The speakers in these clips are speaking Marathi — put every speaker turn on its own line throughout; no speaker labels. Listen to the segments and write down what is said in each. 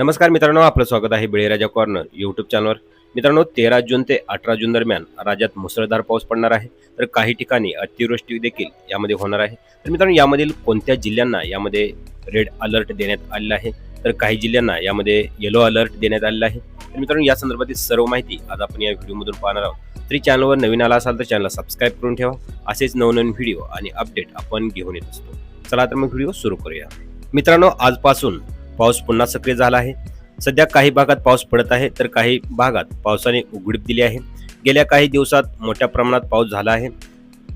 नमस्कार मित्रांनो आपलं स्वागत आहे बळीराजा कॉर्नर यूट्यूब चॅनलवर मित्रांनो तेरा जून ते अठरा जून दरम्यान राज्यात मुसळधार पाऊस पडणार आहे. तर काही ठिकाणी अतिवृष्टी देखील यामध्ये होणार आहे. तर मित्रांनो यामधील कोणत्या जिल्ह्यांना यामध्ये रेड अलर्ट देण्यात आलेला आहे? तर काही जिल्ह्यांना यामध्ये येलो अलर्ट देण्यात आलेला आहे. तर मित्रांनो या संदर्भातील सर्व माहिती आज आपण या व्हिडिओमधून पाहणार आहोत. तरी चॅनलवर नवीन आला असाल तर चॅनलला सबस्क्राईब करून ठेवा. असेच नवनवीन व्हिडिओ आणि अपडेट आपण घेऊन येत असतो. चला तर मग व्हिडिओ सुरू करूया. मित्रांनो आजपासून पाऊस पुन्हा सक्रिय झाला आहे. सध्या काही भागात पाऊस पडत आहे तर काही भागात पावसाने उघडीप दिली आहे. गेल्या काही दिवसात मोठ्या प्रमाणात पाऊस झाला आहे.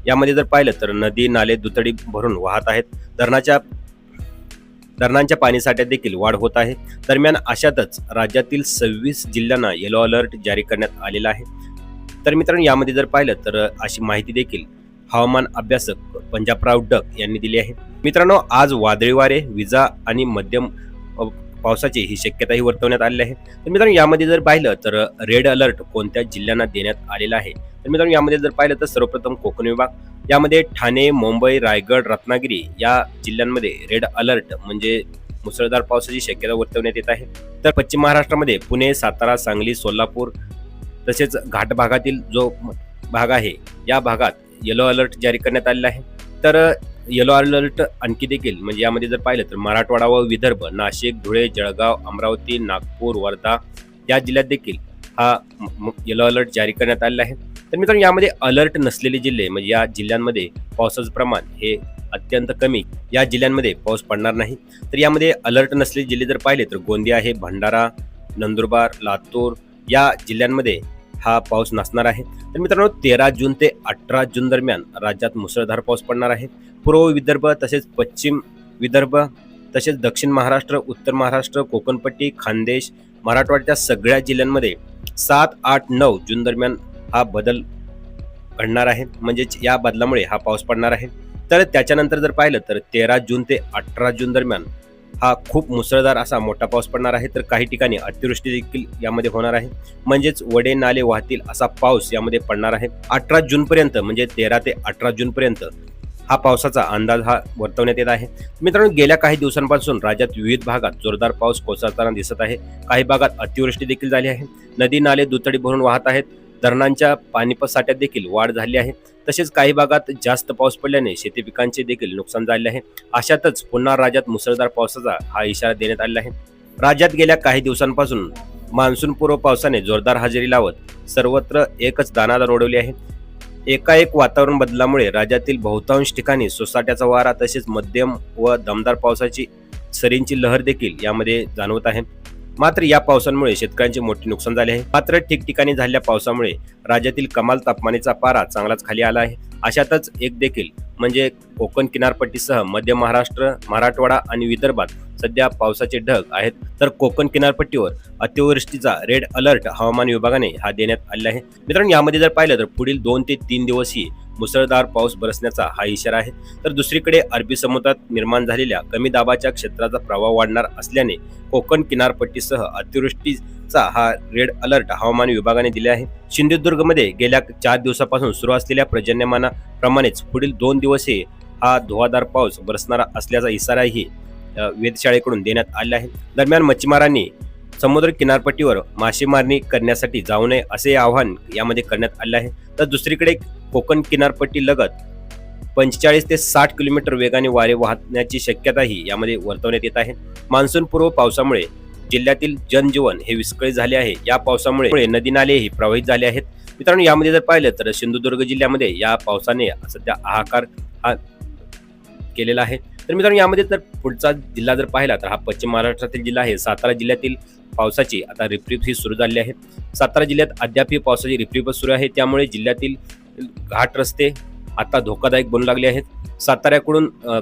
यामध्ये जर पाहिलं तर नदी नाले दुतडी भरून वाहत आहेत. धरणाच्या धरणांच्या पाणीसाठ्यात देखील वाढ होत आहे. दरम्यान अशातच राज्यातील सव्वीस जिल्ह्यांना येलो अलर्ट जारी करण्यात आलेला आहे. तर मित्रांनो यामध्ये जर पाहिलं तर अशी माहिती देखील हवामान अभ्यासक पंजाबराव डक यांनी दिली आहे. मित्रांनो आज वादळी वारे विजा आणि मध्यम पावसाची ही शक्यताही वर्तवण्यात आली आहे. तर मित्रांनो यामध्ये जर पाहिलं तर रेड अलर्ट कोणत्या जिल्ह्यांना देण्यात आलेला आहे? तर मित्रांनो यामध्ये जर पाहिलं तर सर्वप्रथम कोकण विभाग. यामध्ये ठाणे मुंबई रायगड रत्नागिरी या जिल्ह्यांमध्ये रेड अलर्ट म्हणजे मुसळधार पावसाची शक्यता वर्तवण्यात येत आहे. तर पश्चिम महाराष्ट्रामध्ये पुणे सातारा सांगली सोलापूर तसेच घाट भागातील जो भाग आहे या भागात येलो अलर्ट जारी करण्यात आलेला आहे. तर येलो अलर्ट आणखी देखील म्हणजे यामध्ये जर पाहिलं तर मराठवाडा व विदर्भ नाशिक धुळे जळगाव अमरावती नागपूर वर्धा या जिल्ह्यात देखील हा येलो अलर्ट जारी करण्यात आलेला आहे. तर मित्रांनो यामध्ये अलर्ट नसलेले जिल्हे म्हणजे या जिल्ह्यांमध्ये पावसाचं प्रमाण हे अत्यंत कमी. या जिल्ह्यांमध्ये पाऊस पडणार नाही. तर यामध्ये अलर्ट नसलेले जिल्हे जर पाहिले तर गोंदिया आहे भंडारा नंदुरबार लातूर या जिल्ह्यांमध्ये हा पाऊस नसणार आहे. तर मित्रांनो तेरा जून ते अठरा जून दरम्यान राज्यात मुसळधार पाऊस पडणार आहे. पूर्व विदर्भ तसेच पश्चिम विदर्भ तसेच दक्षिण महाराष्ट्र उत्तर महाराष्ट्र कोकणपट्टी खानदेश मराठवाड्याच्या सगळ्या जिल्ह्यांमध्ये सात आठ नऊ जून दरम्यान हा बदल घडणार आहे. म्हणजेच या बदलामुळे हा पाऊस पडणार आहे. तर त्याच्यानंतर जर पाहिलं तर तेरा जून ते अठरा जून दरम्यान हा खूप मुसळधार असा मोठा पाऊस पडणार आहे. तर काही ठिकाणी अतिवृष्टी देखील यामध्ये होणार आहे. म्हणजेच वडे नाले वाहतील असा पाऊस यामध्ये पडणार आहे. अठरा जूनपर्यंत म्हणजे तेरा ते अठरा जूनपर्यंत हा पावसाचा अंदाज हा वर्तवण्यात येत आहे. मित्रांनो गेल्या काही दिवसांपासून राज्यात विविध भागात जोरदार पाऊस कोसळताना दिसत आहे. काही भागात अतिवृष्टी देखील झाली आहे. नदी नाले दुतडी भरून वाहत आहेत. धरणांच्या पाणीपत साठ्यात देखील वाढ झाली आहे. तसेच काही भागात जास्त पाऊस पडल्याने शेती पिकांचे देखील नुकसान झाले आहे. अशातच पुन्हा राज्यात मुसळधार पावसाचा हा इशारा देण्यात आलेला आहे. राज्यात गेल्या काही दिवसांपासून मान्सूनपूर्व पावसाने जोरदार हजेरी लावत सर्वत्र एकच दानादार ओढवली आहे. एकाएक वातावरण बदलामुळे राज्यातील बहुतांश ठिकाणी सोसाट्याचा वारा तसेच मध्यम व दमदार पावसाची सरींची लहर देखील यामध्ये जाणवत आहे. मात्र या पावसामुळे शेतकऱ्यांचे मोठे नुकसान झाले आहे. मात्र ठिकठिकाणी झालेल्या पावसामुळे राज्यातील कमाल तापमानाचा पारा चांगलाच खाली आला आहे. अशातच एक देखील म्हणजे कोकण किनारपट्टीसह मध्य महाराष्ट्र मराठवाडा आणि विदर्भात सध्या पावसाचे ढग आहेत. तर कोकण किनारपट्टीवर अतिवृष्टीचा रेड अलर्ट हवामान विभागाने हा देण्यात आलेला आहे. मित्रांनो यामध्ये जर पाहिलं तर पुढील दोन ते तीन दिवसही मुसळधार पाऊस बरसण्याचा हा इशारा आहे. तर दुसरीकडे अरबी समुद्रात निर्माण झालेल्या कमी दाबाच्या क्षेत्राचा प्रभाव वाढणार असल्याने कोकण किनारपट्टीसह अतिवृष्टी अतिवृष्टीचा हा रेड अलर्ट हवामान विभागाने दिले आहे. सिंधुदुर्गमध्ये गेल्या चार दिवसापासून सुरू असलेल्या पर्जन्यमानाप्रमाणेच पुढील दोन दिवसही हा धुवाधार पाऊस बरसणारा असल्याचा इशाराही वेधशाळेकडून देण्यात आला आहे. दरम्यान मच्छीमारांनी समुद्र किनारपट्टीवर मासेमारणी करण्यासाठी जाऊ नये असे आवाहन यामध्ये करण्यात आले आहे. तर दुसरीकडे कोकण किनारपट्टी लगत पंचेचाळीस ते साठ किलोमीटर वेगाने वारे वाहण्याची शक्यताही यामध्ये वर्तवण्यात येत आहे. मान्सून पूर्व पावसामुळे जिल्ह्यातील जनजीवन हे विस्कळीत झाले आहे. या पावसामुळे नदी नालेही प्रवाहित झाले आहेत. मित्रांनो यामध्ये जर पाहिलं तर सिंधुदुर्ग जिल्ह्यामध्ये या पावसाने सध्या हाहाकार हा केलेला आहे. तर मित्रांनो यामध्ये जर पुढचा जिल्हा जर पाहिला तर हा पश्चिम महाराष्ट्रातील जिल्हा आहे. सातारा जिल्ह्यातील पावसाची आता रिपरिप ही सुरू झाली आहे. सातारा जिल्ह्यात अद्याप ही पावसाची रिपरिप सुरू आहे. त्यामुळे जिल्ह्यातील घाट रस्ते आता धोकादायक बनू लागले आहेत. साताऱ्याकडून अ,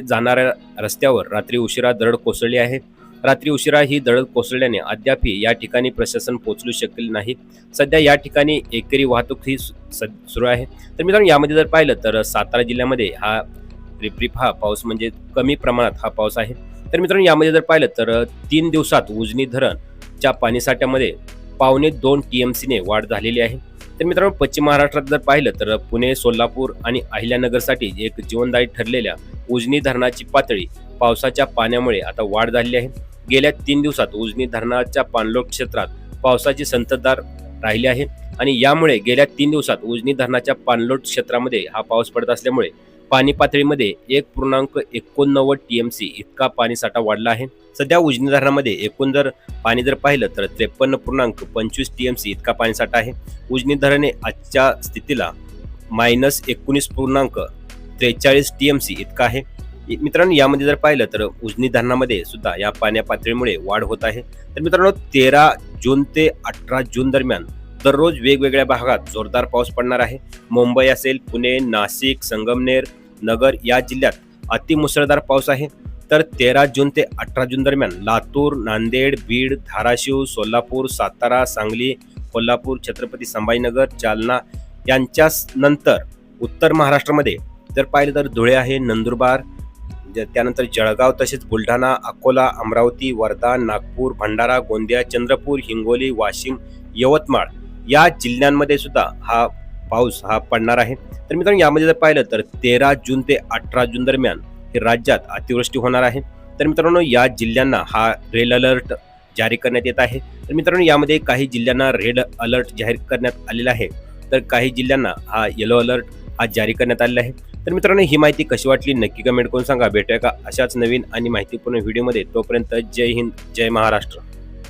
जाणाऱ्या रस्त्यावर रात्री उशिरा दरड कोसळली आहे. रात्री उशिरा ही दळण कोसळल्याने अद्यापही या ठिकाणी प्रशासन पोहोचलू शकले नाही. सध्या या ठिकाणी एकरी वाहतूक ही सुरू आहे. तर मित्रांनो यामध्ये जर पाहिलं तर सातारा जिल्ह्यामध्ये हा रिपरिप हा पाऊस म्हणजे कमी प्रमाणात हा पाऊस आहे. तर मित्रांनो यामध्ये जर पाहिलं तर तीन दिवसात उजनी धरणच्या पाणीसाठ्यामध्ये पावणे दोन टी एम सीने वाढ झालेली आहे. तर मित्रांनो पश्चिम महाराष्ट्रात जर पाहिलं तर पुणे सोलापूर आणि अहिल्यानगरसाठी एक जीवनदायी ठरलेल्या उजनी धरणाची पातळी पावसाच्या पाण्यामुळे आता वाढ झाली आहे. गेल्या तीन दिवसात उजनी धरणाच्या पाणलोट क्षेत्रात पावसाची संततधार राहिली आहे आणि यामुळे गेल्या तीन दिवसात उजनी धरणाच्या पाणलोट क्षेत्रामध्ये हा पाऊस पडत असल्यामुळे पाणी पातळीमध्ये एक पूर्णांक एकोणनव्वद टीएमसी इतका पाणीसाठा वाढला आहे. सध्या उजनी धरणामध्ये एकूण जर पाणी जर पाहिलं तर त्रेपन्न पूर्णांक पंचवीस टीएमसी इतका पाणीसाठा आहे. उजनी धरणे आजच्या स्थितीला मायनस एकोणीस पूर्णांक त्रेचाळीस टीएमसी इतका आहे. मित्रांनो यामध्ये जर पाहिलं तर उजनी धरणामध्ये सुद्धा या पाण्या पातळीमुळे वाढ होत आहे. तर मित्रांनो तेरा जून ते अठरा जून दरम्यान दररोज वेगवेगळ्या भागात जोरदार पाऊस पडणार आहे. मुंबई असेल पुणे नाशिक संगमनेर नगर या जिल्ह्यात अतिमुसळधार पाऊस आहे. तर तेरा जून ते अठरा जून दरम्यान लातूर नांदेड बीड धाराशिव सोलापूर सातारा सांगली कोल्हापूर छत्रपती संभाजीनगर जालना यांच्या नंतर उत्तर महाराष्ट्रामध्ये जर पाहिलं तर धुळे आहे नंदुरबार म्हणजे त्यानंतर जळगाव तसेच बुलढाणा अकोला अमरावती वर्धा नागपूर भंडारा गोंदिया चंद्रपूर हिंगोली वाशिम यवतमाळ या जिल्ह्यांमध्ये सुद्धा हा पाऊस हा पडणार आहे. तर मित्रांनो यामध्ये जर पाहिलं तर तेरा जून ते अठरा जून दरम्यान हे राज्यात अतिवृष्टी होणार आहे. तर मित्रांनो या जिल्ह्यांना हा रेड अलर्ट जारी करण्यात येत आहे. तर मित्रांनो यामध्ये काही जिल्ह्यांना रेड अलर्ट जाहीर करण्यात आलेला आहे. तर काही जिल्ह्यांना हा येलो अलर्ट हा जारी करण्यात आलेला आहे. तर मित्रांनो ही माहिती कशी वाटली? नक्की कमेंट करून सांगा. भेटूया का अशाच नवीन आणि माहितीपूर्ण व्हिडिओमध्ये तोपर्यंत जय हिंद जय महाराष्ट्र.